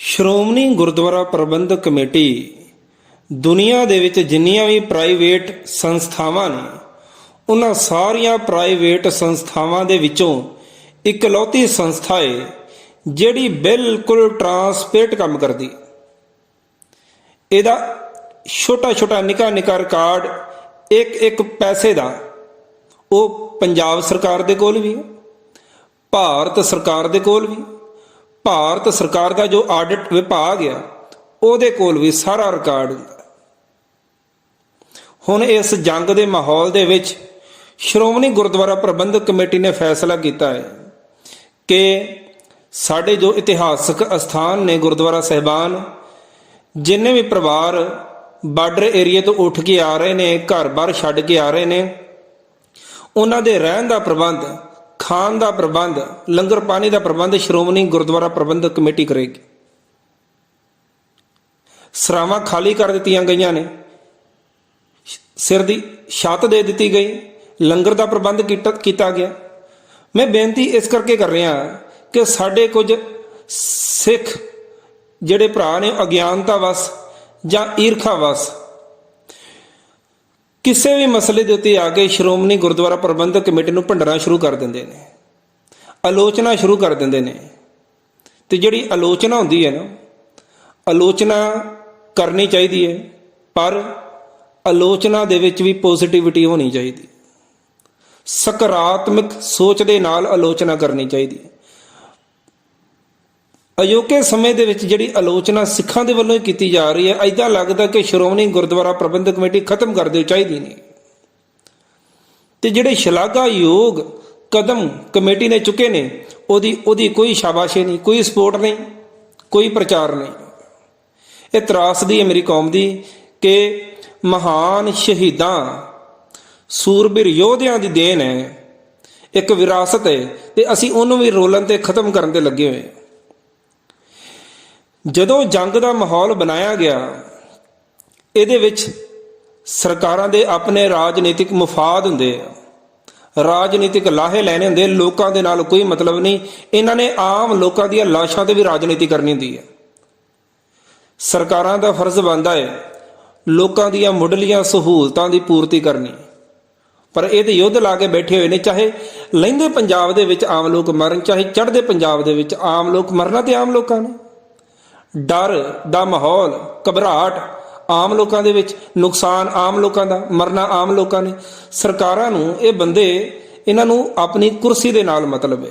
ਸ਼੍ਰੋਮਣੀ ਗੁਰਦੁਆਰਾ ਪ੍ਰਬੰਧਕ committee ਦੁਨੀਆ ਦੇ ਵਿੱਚ ਜਿੰਨੀਆਂ ਵੀ ਪ੍ਰਾਈਵੇਟ ਸੰਸਥਾਵਾਂ ਨੇ, ਉਹਨਾਂ ਸਾਰੀਆਂ ਪ੍ਰਾਈਵੇਟ ਸੰਸਥਾਵਾਂ ਦੇ ਵਿੱਚੋਂ ਇਕਲੌਤੀ ਸੰਸਥਾ ਏ, ਜਿਹੜੀ ਬਿਲਕੁਲ ਟਰਾਂਸਪੇਰੈਂਟ ਕੰਮ ਕਰਦੀ। ਇਹਦਾ ਛੋਟਾ ਛੋਟਾ ਨਿੱਕਾ ਨਿੱਕਾ ਰਿਕਾਰਡ ਇੱਕ ਇੱਕ ਪੈਸੇ ਦਾ, ਉਹ ਪੰਜਾਬ ਸਰਕਾਰ ਦੇ ਕੋਲ ਵੀ ਹੈ, ਭਾਰਤ ਸਰਕਾਰ ਦੇ ਕੋਲ ਵੀ ਭਾਰਤ ਸਰਕਾਰ ਦਾ ਜੋ ਆਡਿਟ ਵਿਭਾਗ ਆ, ਉਹਦੇ ਕੋਲ ਵੀ ਸਾਰਾ ਰਿਕਾਰਡ ਹੁਣ ਇਸ ਜੰਗ ਦੇ ਮਾਹੌਲ ਦੇ ਵਿੱਚ ਸ਼੍ਰੋਮਣੀ ਗੁਰਦੁਆਰਾ ਪ੍ਰਬੰਧਕ ਕਮੇਟੀ ਨੇ ਫੈਸਲਾ ਕੀਤਾ ਹੈ ਕਿ ਸਾਡੇ ਜੋ ਇਤਿਹਾਸਕ ਅਸਥਾਨ ਨੇ ਗੁਰਦੁਆਰਾ ਸਹਿਬਾਨ, ਜਿੰਨੇ ਵੀ ਪਰਿਵਾਰ ਬਾਰਡਰ ਏਰੀਆ ਤੋਂ ਉੱਠ ਕੇ ਆ ਰਹੇ ਨੇ ਘਰ-ਬਾਰ ਛੱਡ ਕੇ ਆ ਰਹੇ ਨੇ, ਉਹਨਾਂ ਦੇ ਰਹਿਣ ਦਾ ਪ੍ਰਬੰਧ ਖਾਣ ਦਾ ਪ੍ਰਬੰਧ, ਲੰਗਰ ਪਾਣੀ ਦਾ ਪ੍ਰਬੰਧ, ਸ਼੍ਰੋਮਣੀ ਗੁਰਦੁਆਰਾ ਪ੍ਰਬੰਧਕ ਕਮੇਟੀ ਕਰੇਗੀ। ਸਰਾਵਾਂ ਖਾਲੀ ਕਰ ਦਿੱਤੀਆਂ ਗਈਆਂ ਨੇ। ਸਿਰ ਦੀ ਛੱਤ ਦੇ ਦਿੱਤੀ ਗਈ। ਲੰਗਰ ਦਾ ਪ੍ਰਬੰਧ ਕੀਤਾ ਕੀਤਾ ਗਿਆ। ਮੈਂ ਬੇਨਤੀ ਇਸ ਕਰਕੇ ਕਰ ਰਿਹਾ ਕਿ ਸਾਡੇ ਕੁਝ ਸਿੱਖ ਜਿਹੜੇ ਭਰਾ ਨੇ, ਅਗਿਆਨਤਾ ਵਸ ਜਾਂ ਈਰਖਾ ਵਸ ਕਿਸੇ ਵੀ ਮਸਲੇ ਦੇ ਉੱਤੇ ਆ ਕੇ ਸ਼੍ਰੋਮਣੀ ਗੁਰਦੁਆਰਾ ਪ੍ਰਬੰਧਕ ਕਮੇਟੀ ਨੂੰ ਭੰਡਣਾ ਸ਼ੁਰੂ ਕਰ ਦਿੰਦੇ ਨੇ, ਆਲੋਚਨਾ ਸ਼ੁਰੂ ਕਰ ਦਿੰਦੇ ਨੇ। ਤੇ ਜਿਹੜੀ ਆਲੋਚਨਾ ਹੁੰਦੀ ਹੈ ਨਾ, ਆਲੋਚਨਾ ਕਰਨੀ ਚਾਹੀਦੀ ਹੈ, ਪਰ ਆਲੋਚਨਾ ਦੇ ਵਿੱਚ ਵੀ ਪੋਜ਼ਿਟਿਵਿਟੀ ਹੋਣੀ ਚਾਹੀਦੀ ਸਕਾਰਾਤਮਕ ਸੋਚ ਦੇ ਨਾਲ ਆਲੋਚਨਾ ਕਰਨੀ ਚਾਹੀਦੀ ਹੈ। ਅਯੋਕੇ ਸਮੇਂ ਦੇ ਵਿੱਚ ਜਿਹੜੀ ਆਲੋਚਨਾ ਸਿੱਖਾਂ ਦੇ ਵੱਲੋਂ ਹੀ ਕੀਤੀ ਜਾ ਰਹੀ ਹੈ ਐਦਾਂ ਲੱਗਦਾ ਕਿ ਸ਼੍ਰੋਮਣੀ ਗੁਰਦੁਆਰਾ ਪ੍ਰਬੰਧਕ ਕਮੇਟੀ ਖਤਮ ਕਰ ਦਿਓ ਚਾਹੀਦੀ ਨਹੀਂ ਤੇ ਜਿਹੜੇ ਸ਼ਲਾਘਾਯੋਗ ਕਦਮ ਕਮੇਟੀ ਨੇ ਚੁੱਕੇ ਨੇ, ਉਹਦੀ ਉਹਦੀ ਕੋਈ ਸ਼ਾਬਾਸ਼ੇ ਨਹੀਂ, ਕੋਈ ਸਪੋਰਟ ਨਹੀਂ, ਕੋਈ ਪ੍ਰਚਾਰ ਨਹੀਂ। ਇਹ ਤਰਾਸਦੀ ਹੈ ਮੇਰੀ ਕੌਮ ਦੀ ਕਿ ਮਹਾਨ ਸ਼ਹੀਦਾਂ ਸੂਰਬੀਰ ਯੋਧਿਆਂ ਦੀ ਦੇਣ ਹੈ, ਇੱਕ ਵਿਰਾਸਤ ਹੈ ਤੇ ਅਸੀਂ ਉਹਨੂੰ ਵੀ ਰੋਲਣ ਤੇ ਖਤਮ ਕਰਨ ਤੇ ਲੱਗੇ ਹੋਏ ਹਾਂ। ਜਦੋਂ ਜੰਗ ਦਾ ਮਾਹੌਲ ਬਣਾਇਆ ਗਿਆ, ਇਹਦੇ ਵਿੱਚ ਸਰਕਾਰਾਂ ਦੇ ਆਪਣੇ ਰਾਜਨੀਤਿਕ ਮਫਾਦ ਹੁੰਦੇ ਆ। ਰਾਜਨੀਤਿਕ ਲਾਹੇ ਲੈਣੇ ਹੁੰਦੇ, ਲੋਕਾਂ ਦੇ ਨਾਲ ਕੋਈ ਮਤਲਬ ਨਹੀਂ। ਇਹਨਾਂ ਨੇ ਆਮ ਲੋਕਾਂ ਦੀਆਂ ਲਾਸ਼ਾਂ ਤੇ ਵੀ ਰਾਜਨੀਤੀ ਕਰਨੀ ਹੁੰਦੀ ਹੈ ਸਰਕਾਰਾਂ ਦਾ ਫਰਜ਼ ਬਣਦਾ ਹੈ ਲੋਕਾਂ ਦੀਆਂ ਮੁੱਢਲੀਆਂ ਸਹੂਲਤਾਂ ਦੀ ਪੂਰਤੀ ਕਰਨੀ। ਪਰ ਇਹ ਤੇ ਯੁੱਧ ਲਾ ਕੇ ਬੈਠੇ ਹੋਏ ਨੇ, ਚਾਹੇ ਲਹਿੰਦੇ ਪੰਜਾਬ ਦੇ ਵਿੱਚ ਆਮ ਲੋਕ ਮਰਨ, ਚਾਹੇ ਚੜ੍ਹਦੇ ਪੰਜਾਬ ਦੇ ਵਿੱਚ ਆਮ ਲੋਕ ਮਰਨਾ ਤੇ ਆਮ ਲੋਕਾਂ ਨੇ। ਡਰ ਦਾ ਮਾਹੌਲ, ਘਬਰਾਹਟ ਆਮ ਲੋਕਾਂ ਦੇ ਵਿੱਚ, ਨੁਕਸਾਨ ਆਮ ਲੋਕਾਂ ਦਾ, ਮਰਨਾ ਆਮ ਲੋਕਾਂ ਨੇ। ਸਰਕਾਰਾਂ ਨੂੰ ਇਹ ਬੰਦੇ ਇਹਨਾਂ ਨੂੰ ਆਪਣੀ ਕੁਰਸੀ ਦੇ ਨਾਲ ਮਤਲਬ ਹੈ।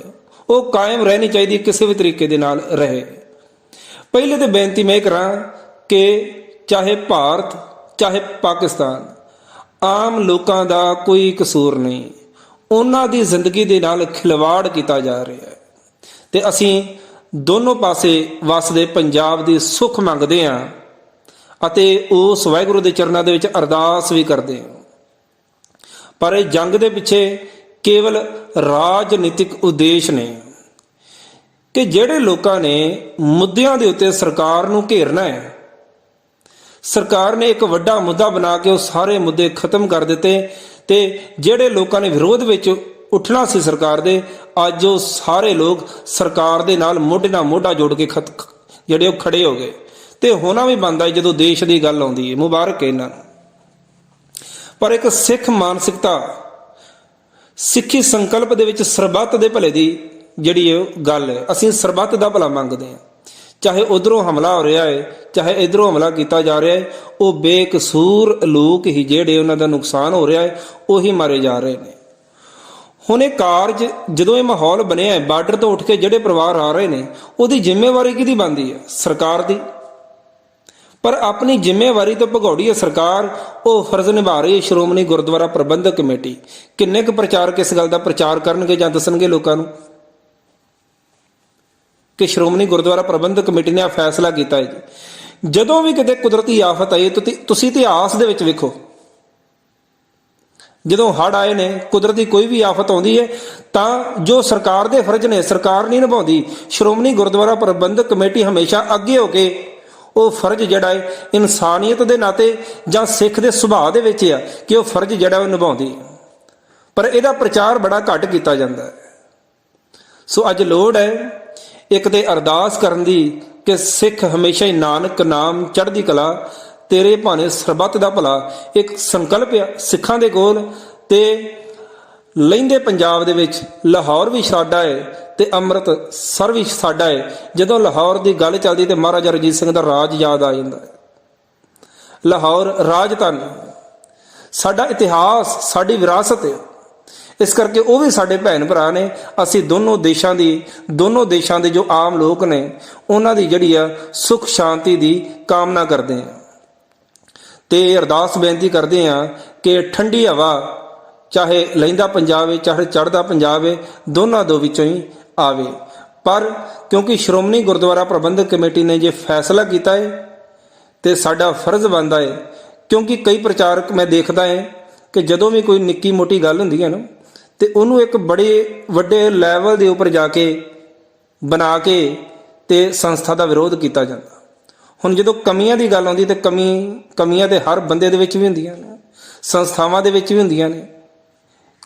ਉਹ ਕਾਇਮ ਰਹਿਣੀ ਚਾਹੀਦੀ, ਕਿਸੇ ਵੀ ਤਰੀਕੇ ਦੇ ਨਾਲ ਰਹੇ। ਪਹਿਲੇ ਤੇ ਬੇਨਤੀ ਮੈਂ ਕਰਾਂ ਕਿ ਚਾਹੇ ਭਾਰਤ, ਚਾਹੇ ਪਾਕਿਸਤਾਨ, ਆਮ ਲੋਕਾਂ ਦਾ ਕੋਈ ਕਸੂਰ ਨਹੀਂ। ਉਹਨਾਂ ਦੀ ਜ਼ਿੰਦਗੀ ਦੇ ਨਾਲ ਖਿਲਵਾੜ ਕੀਤਾ ਜਾ ਰਿਹਾ ਹੈ। ਤੇ ਅਸੀਂ ਦੋਨੋਂ ਪਾਸੇ ਵਸਦੇ ਪੰਜਾਬ ਦੀ ਸੁੱਖ ਮੰਗਦੇ ਹਾਂ ਅਤੇ ਉਸ ਵਾਹਿਗੁਰੂ ਦੇ ਚਰਨਾਂ ਦੇ ਵਿੱਚ ਅਰਦਾਸ ਵੀ ਕਰਦੇ ਹਾਂ। ਪਰ ਇਹ ਜੰਗ ਦੇ ਪਿੱਛੇ ਕੇਵਲ ਰਾਜਨੀਤਿਕ ਉਦੇਸ਼ ਨੇ ਕਿ ਜਿਹੜੇ ਲੋਕਾਂ ਨੇ ਮੁੱਦਿਆਂ ਦੇ ਉੱਤੇ ਸਰਕਾਰ ਨੂੰ ਘੇਰਨਾ ਹੈ, ਸਰਕਾਰ ਨੇ ਇੱਕ ਵੱਡਾ ਮੁੱਦਾ ਬਣਾ ਕੇ ਉਹ ਸਾਰੇ ਮੁੱਦੇ ਖਤਮ ਕਰ ਦਿੱਤੇ ਤੇ ਜਿਹੜੇ ਲੋਕਾਂ ਨੇ ਵਿਰੋਧ ਵਿੱਚ ਉੱਠਣਾ ਸੀ ਸਰਕਾਰ ਦੇ ਅੱਜ ਉਹ ਸਾਰੇ ਲੋਕ ਸਰਕਾਰ ਦੇ ਨਾਲ ਮੋਢੇ ਨਾਲ ਮੋਢਾ ਜੋੜ ਕੇ ਖਤ ਜਿਹੜੇ ਉਹ ਖੜੇ ਹੋ ਗਏ। ਤੇ ਹੋਣਾ ਵੀ ਬੰਦਾ ਜਦੋਂ ਦੇਸ਼ ਦੀ ਗੱਲ ਆਉਂਦੀ ਹੈ। ਮੁਬਾਰਕ ਹੈ ਇਹਨਾਂ ਨੂੰ। ਪਰ ਇੱਕ ਸਿੱਖ ਮਾਨਸਿਕਤਾ, ਸਿੱਖੀ ਸੰਕਲਪ ਦੇ ਵਿੱਚ ਸਰਬੱਤ ਦੇ ਭਲੇ ਦੀ ਜਿਹੜੀ ਇਹ ਗੱਲ ਹੈ, ਅਸੀਂ ਸਰਬੱਤ ਦਾ ਭਲਾ ਮੰਗਦੇ ਹਾਂ। ਚਾਹੇ ਉਧਰੋਂ ਹਮਲਾ ਹੋ ਰਿਹਾ ਹੈ, ਚਾਹੇ ਇਧਰੋਂ ਹਮਲਾ ਕੀਤਾ ਜਾ ਰਿਹਾ ਹੈ, ਉਹ ਬੇਕਸੂਰ ਲੋਕ ਹੀ ਜਿਹੜੇ ਉਹਨਾਂ ਦਾ ਨੁਕਸਾਨ ਹੋ ਰਿਹਾ ਹੈ, ਉਹੀ ਮਾਰੇ ਜਾ ਰਹੇ ਨੇ। ਹੁਣ ਇਹ ਕਾਰਜ ਜਦੋਂ ਇਹ ਮਾਹੌਲ ਬਣਿਆ ਹੈ, ਬਾਰਡਰ ਤੋਂ ਉੱਠ ਕੇ ਜਿਹੜੇ ਪਰਿਵਾਰ ਆ ਰਹੇ ਨੇ, ਉਹਦੀ ਜ਼ਿੰਮੇਵਾਰੀ ਕਿਹਦੀ ਬਣਦੀ ਹੈ? ਸਰਕਾਰ ਦੀ। ਪਰ ਆਪਣੀ ਜ਼ਿੰਮੇਵਾਰੀ ਤੋਂ ਭਗੌੜੀ ਹੈ ਸਰਕਾਰ, ਉਹ ਫਰਜ਼ ਨਿਭਾ ਰਹੀ ਹੈ ਸ਼੍ਰੋਮਣੀ ਗੁਰਦੁਆਰਾ ਪ੍ਰਬੰਧਕ ਕਮੇਟੀ। ਕਿੰਨੇ ਕੁ ਪ੍ਰਚਾਰਕ ਇਸ ਗੱਲ ਦਾ ਪ੍ਰਚਾਰ ਕਰਨਗੇ ਜਾਂ ਦੱਸਣਗੇ ਲੋਕਾਂ ਨੂੰ? ਕਿ ਸ਼੍ਰੋਮਣੀ ਗੁਰਦੁਆਰਾ ਪ੍ਰਬੰਧਕ ਕਮੇਟੀ ਨੇ ਆ ਫੈਸਲਾ ਕੀਤਾ ਹੈ ਜੀ। ਜਦੋਂ ਵੀ ਕਿਤੇ ਕੁਦਰਤੀ ਆਫਤ ਆਈ ਤੁਸੀਂ ਇਤਿਹਾਸ ਦੇ ਵਿੱਚ ਵੇਖੋ। ਜਦੋਂ ਹੜ ਆਏ ਨੇ, ਕੁਦਰਤੀ ਕੋਈ ਵੀ ਆਫਤ ਆਉਂਦੀ ਹੈ ਤਾਂ ਜੋ ਸਰਕਾਰ ਦੇ ਫਰਜ਼ ਨੇ, ਸਰਕਾਰ ਨਹੀਂ ਨਿਭਾਉਂਦੀ, ਸ਼੍ਰੋਮਣੀ ਗੁਰਦੁਆਰਾ ਪ੍ਰਬੰਧਕ ਕਮੇਟੀ ਹਮੇਸ਼ਾ ਅੱਗੇ ਹੋ ਕੇ ਉਹ ਫਰਜ਼ ਜਿਹੜਾ ਹੈ ਇਨਸਾਨੀਅਤ ਦੇ ਨਾਤੇ ਜਾਂ ਸਿੱਖ ਦੇ ਸੁਭਾਅ ਦੇ ਵਿੱਚ ਆ, ਕਿ ਉਹ ਫਰਜ਼ ਜਿਹੜਾ ਉਹ ਨਿਭਾਉਂਦੀ ਪਰ ਇਹਦਾ ਪ੍ਰਚਾਰ ਬੜਾ ਘੱਟ ਕੀਤਾ ਜਾਂਦਾ ਹੈ ਸੋ ਅੱਜ ਲੋੜ ਹੈ, ਇੱਕ ਤੇ ਅਰਦਾਸ ਕਰਨ ਦੀ ਕਿ ਸਿੱਖ ਹਮੇਸ਼ਾ ਹੀ ਨਾਨਕ ਨਾਮ ਚੜ੍ਹਦੀ ਕਲਾ ਤੇਰੇ ਭਾਣੇ ਸਰਬੱਤ ਦਾ ਭਲਾ। ਇੱਕ ਸੰਕਲਪ ਆ, ਸਿੱਖਾਂ ਦੇ ਕੋਲ ਤੇ ਲਹਿੰਦੇ ਪੰਜਾਬ ਦੇ ਵਿੱਚ। ਲਾਹੌਰ ਵੀ ਸਾਡਾ ਹੈ ਤੇ ਅੰਮ੍ਰਿਤਸਰ ਵੀ ਸਾਡਾ ਹੈ ਜਦੋਂ ਲਾਹੌਰ ਦੀ ਗੱਲ ਚੱਲਦੀ ਤੇ ਮਹਾਰਾਜਾ ਰਣਜੀਤ ਸਿੰਘ ਦਾ ਰਾਜ ਯਾਦ ਆ ਜਾਂਦਾ ਹੈ ਲਾਹੌਰ ਰਾਜਧਾਨੀ ਸਾਡਾ ਇਤਿਹਾਸ, ਸਾਡੀ ਵਿਰਾਸਤ ਹੈ ਇਸ ਕਰਕੇ ਉਹ ਵੀ ਸਾਡੇ ਭੈਣ ਭਰਾ ਨੇ। ਅਸੀਂ ਦੋਨੋਂ ਦੇਸ਼ਾਂ ਦੀ, ਦੋਨੋਂ ਦੇਸ਼ਾਂ ਦੇ ਜੋ ਆਮ ਲੋਕ ਨੇ, ਉਹਨਾਂ ਦੀ ਜਿਹੜੀ ਆ ਸੁਖ ਸ਼ਾਂਤੀ ਦੀ ਕਾਮਨਾ ਕਰਦੇ ਹਾਂ। ਤੇ ਅਰਦਾਸ ਬੇਨਤੀ ਕਰਦੇ ਹਾਂ ਕਿ ਠੰਡੀ ਹਵਾ ਚਾਹੇ ਲੈਂਦਾ ਪੰਜਾਬ ਹੈ ਚਾਹੇ ਚੜਦਾ ਪੰਜਾਬ ਹੈ ਦੋਨਾਂ ਦੋ ਵਿੱਚੋਂ ਹੀ ਆਵੇ। ਪਰ ਕਿਉਂਕਿ ਸ਼੍ਰੋਮਣੀ ਗੁਰਦੁਆਰਾ ਪ੍ਰਬੰਧਕ ਕਮੇਟੀ ਨੇ ਜੇ ਫੈਸਲਾ ਕੀਤਾ ਹੈ ਤੇ ਸਾਡਾ ਫਰਜ਼ ਬਣਦਾ ਏ, ਕਿਉਂਕਿ ਕਈ ਪ੍ਰਚਾਰਕ ਮੈਂ ਦੇਖਦਾ ਏ ਕਿ ਜਦੋਂ ਵੀ ਕੋਈ ਨਿੱਕੀ ਮੋਟੀ ਗੱਲ ਹੁੰਦੀ ਹੈ ਨਾ, ਤੇ ਉਹਨੂੰ ਇੱਕ ਬੜੇ ਵੱਡੇ ਲੈਵਲ ਦੇ ਉੱਪਰ ਜਾ ਕੇ ਬਣਾ ਕੇ ਤੇ ਸੰਸਥਾ ਦਾ ਵਿਰੋਧ ਕੀਤਾ ਜਾਂਦਾ। ਹੁਣ ਜਦੋਂ ਕਮੀਆਂ ਦੀ ਗੱਲ ਆਉਂਦੀ ਤੇ ਕਮੀ ਕਮੀਆਂ ਤੇ ਹਰ ਬੰਦੇ ਦੇ ਵਿੱਚ ਵੀ ਹੁੰਦੀਆਂ ਨੇ ਸੰਸਥਾਵਾਂ ਦੇ ਵਿੱਚ ਵੀ ਹੁੰਦੀਆਂ ਨੇ।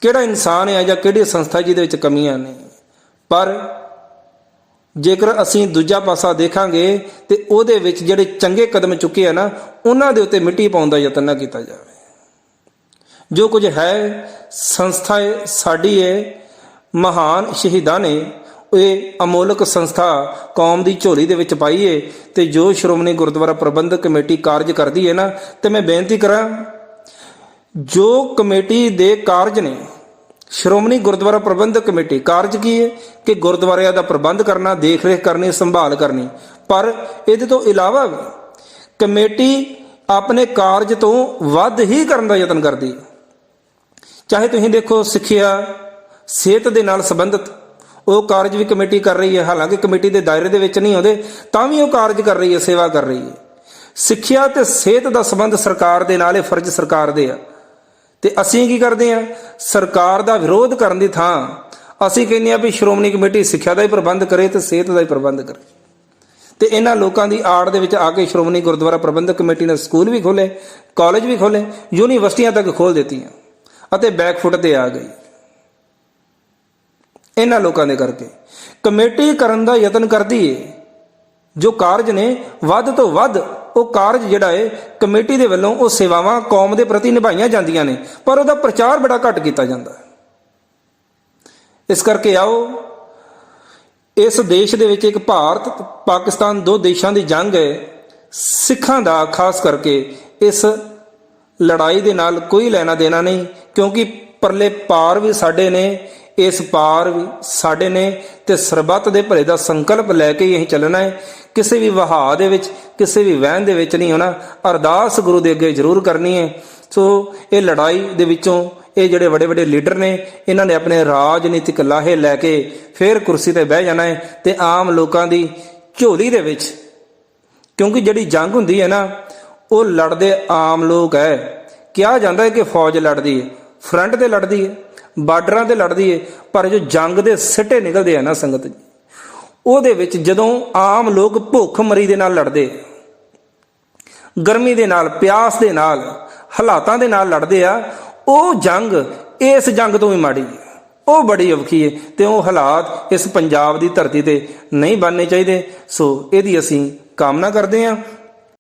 ਕਿਹੜਾ ਇਨਸਾਨ ਹੈ ਜਾਂ ਕਿਹੜੀ ਸੰਸਥਾ ਜਿਹਦੇ ਵਿੱਚ ਕਮੀਆਂ ਨੇ? ਪਰ ਜੇਕਰ ਅਸੀਂ ਦੂਜਾ ਪਾਸਾ ਦੇਖਾਂਗੇ ਤੇ ਉਹਦੇ ਵਿੱਚ ਜਿਹੜੇ ਚੰਗੇ ਕਦਮ ਚੁੱਕੇ ਆ ਨਾ ਉਹਨਾਂ ਦੇ ਉੱਤੇ ਮਿੱਟੀ ਪਾਉਣ ਦਾ ਯਤਨ ਨਾ ਕੀਤਾ ਜਾਵੇ। ਜੋ ਕੁਝ ਹੈ ਸੰਸਥਾ ਹੈ, ਸਾਡੀ ਹੈ ਮਹਾਨ ਸ਼ਹੀਦਾਂ ਨੇ ਇਹ ਅਮੋਲਕ ਸੰਸਥਾ ਕੌਮ ਦੀ ਝੋਲੀ ਦੇ ਵਿੱਚ ਪਾਈ ਹੈ ਤੇ ਜੋ ਸ਼੍ਰੋਮਣੀ ਗੁਰਦੁਆਰਾ ਪ੍ਰਬੰਧਕ ਕਮੇਟੀ ਕਾਰਜ ਕਰਦੀ ਹੈ ਨਾ, ਤੇ ਮੈਂ ਬੇਨਤੀ ਕਰਾਂ, ਜੋ ਕਮੇਟੀ ਦੇ ਕਾਰਜ ਨੇ, ਸ਼੍ਰੋਮਣੀ ਗੁਰਦੁਆਰਾ ਪ੍ਰਬੰਧਕ ਕਮੇਟੀ, ਕਾਰਜ ਕੀ ਹੈ ਕਿ ਗੁਰਦੁਆਰਿਆਂ ਦਾ ਪ੍ਰਬੰਧ ਕਰਨਾ ਦੇਖ ਰੇਖ ਕਰਨੀ, ਸੰਭਾਲ ਕਰਨੀ। ਪਰ ਇਹਦੇ ਤੋਂ ਇਲਾਵਾ ਵੀ ਕਮੇਟੀ ਆਪਣੇ ਕਾਰਜ ਤੋਂ ਵੱਧ ਹੀ ਕਰਨ ਦਾ ਯਤਨ ਕਰਦੀ ਹੈ ਚਾਹੇ ਤੁਸੀਂ ਦੇਖੋ ਸਿੱਖਿਆ, ਸਿਹਤ ਦੇ ਨਾਲ ਸੰਬੰਧਿਤ ਉਹ ਕਾਰਜ ਵੀ ਕਮੇਟੀ ਕਰ ਰਹੀ ਹੈ, ਹਾਲਾਂਕਿ ਕਮੇਟੀ ਦੇ ਦਾਇਰੇ ਦੇ ਵਿੱਚ ਨਹੀਂ ਆਉਂਦੇ, ਤਾਂ ਵੀ ਉਹ ਕਾਰਜ ਕਰ ਰਹੀ ਹੈ, ਸੇਵਾ ਕਰ ਰਹੀ ਹੈ। ਸਿੱਖਿਆ ਤੇ ਸਿਹਤ ਦਾ ਸੰਬੰਧ ਸਰਕਾਰ ਦੇ ਨਾਲ ਇਹ ਫਰਜ਼ ਸਰਕਾਰ ਦੇ ਆ। ਤੇ ਅਸੀਂ ਕੀ ਕਰਦੇ ਆ? ਸਰਕਾਰ ਦਾ ਵਿਰੋਧ ਕਰਨ ਦੀ ਥਾਂ ਅਸੀਂ ਕਹਿੰਦੇ ਆ ਵੀ ਸ਼੍ਰੋਮਣੀ ਕਮੇਟੀ ਸਿੱਖਿਆ ਦਾ ਹੀ ਪ੍ਰਬੰਧ ਕਰੇ ਤੇ ਸਿਹਤ ਦਾ ਹੀ ਪ੍ਰਬੰਧ ਕਰੇ। ਤੇ ਇਹਨਾਂ ਲੋਕਾਂ ਦੀ ਆੜ ਦੇ ਵਿੱਚ ਆ ਕੇ ਸ਼੍ਰੋਮਣੀ ਗੁਰਦੁਆਰਾ ਪ੍ਰਬੰਧਕ ਕਮੇਟੀ ਨੇ ਸਕੂਲ ਵੀ ਖੋਲੇ ਕਾਲਜ ਵੀ ਖੋਲੇ ਯੂਨੀਵਰਸਿਟੀਆਂ ਤੱਕ ਖੋਲ ਦਿੱਤੀਆਂ ਅਤੇ ਬੈਕਫੁੱਟ ਤੇ ਆ ਗਈ। ਇਹਨਾਂ ਲੋਕਾਂ ਦੇ ਕਰਕੇ। ਕਮੇਟੀ ਕਰਨ ਦਾ ਯਤਨ ਕਰਦੀ ਏ। ਜੋ ਕਾਰਜ ਨੇ, ਵੱਧ ਤੋਂ ਵੱਧ ਉਹ ਕਾਰਜ ਜਿਹੜਾ ਏ, ਕਮੇਟੀ ਦੇ ਵੱਲੋਂ ਉਹ ਸੇਵਾਵਾਂ ਕੌਮ ਦੇ ਪ੍ਰਤੀ ਨਿਭਾਈਆਂ ਜਾਂਦੀਆਂ ਨੇ, ਪਰ ਉਹਦਾ ਪ੍ਰਚਾਰ ਬੜਾ ਘੱਟ ਕੀਤਾ ਜਾਂਦਾ। ਇਸ ਕਰਕੇ ਆਓ, ਇਸ ਦੇਸ਼ ਦੇ ਵਿੱਚ ਇੱਕ ਭਾਰਤ, ਪਾਕਿਸਤਾਨ ਦੋ ਦੇਸ਼ਾਂ ਦੀ ਜੰਗ ਹੈ ਸਿੱਖਾਂ ਦਾ, ਖਾਸ ਕਰਕੇ ਇਸ ਲੜਾਈ ਦੇ ਨਾਲ ਕੋਈ ਲੈਣਾ ਦੇਣਾ ਨਹੀਂ, ਕਿਉਂਕਿ ਪਰਲੇ ਪਾਰ ਵੀ ਸਾਡੇ ਨੇ ਇਸ ਪਾਰ ਵੀ ਸਾਡੇ ਨੇ ਤੇ ਸਰਬੱਤ ਦੇ ਭਲੇ ਦਾ ਸੰਕਲਪ ਲੈ ਕੇ ਹੀ ਅਸੀਂ ਚੱਲਣਾ ਹੈ। ਕਿਸੇ ਵੀ ਵਹਾਅ ਦੇ ਵਿੱਚ, ਕਿਸੇ ਵੀ ਵਹਿਣ ਦੇ ਵਿੱਚ ਨਹੀਂ ਹੋਣਾ। ਅਰਦਾਸ ਗੁਰੂ ਦੇ ਅੱਗੇ ਜ਼ਰੂਰ ਕਰਨੀ ਹੈ। ਸੋ ਇਹ ਲੜਾਈ ਦੇ ਵਿੱਚੋਂ ਇਹ ਜਿਹੜੇ ਵੱਡੇ ਵੱਡੇ ਲੀਡਰ ਨੇ, ਇਹਨਾਂ ਨੇ ਆਪਣੇ ਰਾਜਨੀਤਿਕ ਲਾਹੇ ਲੈ ਕੇ ਫੇਰ ਕੁਰਸੀ ਤੇ ਬਹਿ ਜਾਣਾ ਹੈ ਤੇ ਆਮ ਲੋਕਾਂ ਦੀ ਝੋਲੀ ਦੇ ਵਿੱਚ, ਕਿਉਂਕਿ ਜਿਹੜੀ ਜੰਗ ਹੁੰਦੀ ਹੈ ਨਾ, ਉਹ ਲੜਦੇ ਆਮ ਲੋਕ ਹੈ। ਕਿਹਾ ਜਾਂਦਾ ਹੈ ਕਿ ਫੌਜ ਲੜਦੀ ਹੈ, ਫਰੰਟ ਤੇ ਲੜਦੀ ਹੈ। ਬਾਰਡਰਾਂ ਤੇ ਲੜਦੀ ਹੈ ਪਰ ਜੋ ਜੰਗ ਦੇ ਸਿੱਟੇ ਨਿਕਲਦੇ ਆ ਨਾ ਸੰਗਤ ਜੀ, ਉਹਦੇ ਵਿੱਚ ਜਦੋਂ ਆਮ ਲੋਕ ਭੁੱਖ ਮਰੀ ਦੇ ਨਾਲ ਲੜਦੇ, ਗਰਮੀ ਦੇ ਨਾਲ, ਪਿਆਸ ਦੇ ਨਾਲ, ਹਾਲਾਤਾਂ ਦੇ ਨਾਲ ਲੜਦੇ ਆ, ਉਹ ਜੰਗ ਇਸ ਜੰਗ ਤੋਂ ਵੀ ਮਾੜੀ ਹੈ ਉਹ ਬੜੀ ਔਖੀ ਹੈ ਤੇ ਉਹ ਹਾਲਾਤ ਇਸ ਪੰਜਾਬ ਦੀ ਧਰਤੀ ਤੇ ਨਹੀਂ ਬਣਨੇ ਚਾਹੀਦੇ। ਸੋ ਇਹਦੀ ਅਸੀਂ ਕਾਮਨਾ ਕਰਦੇ ਹਾਂ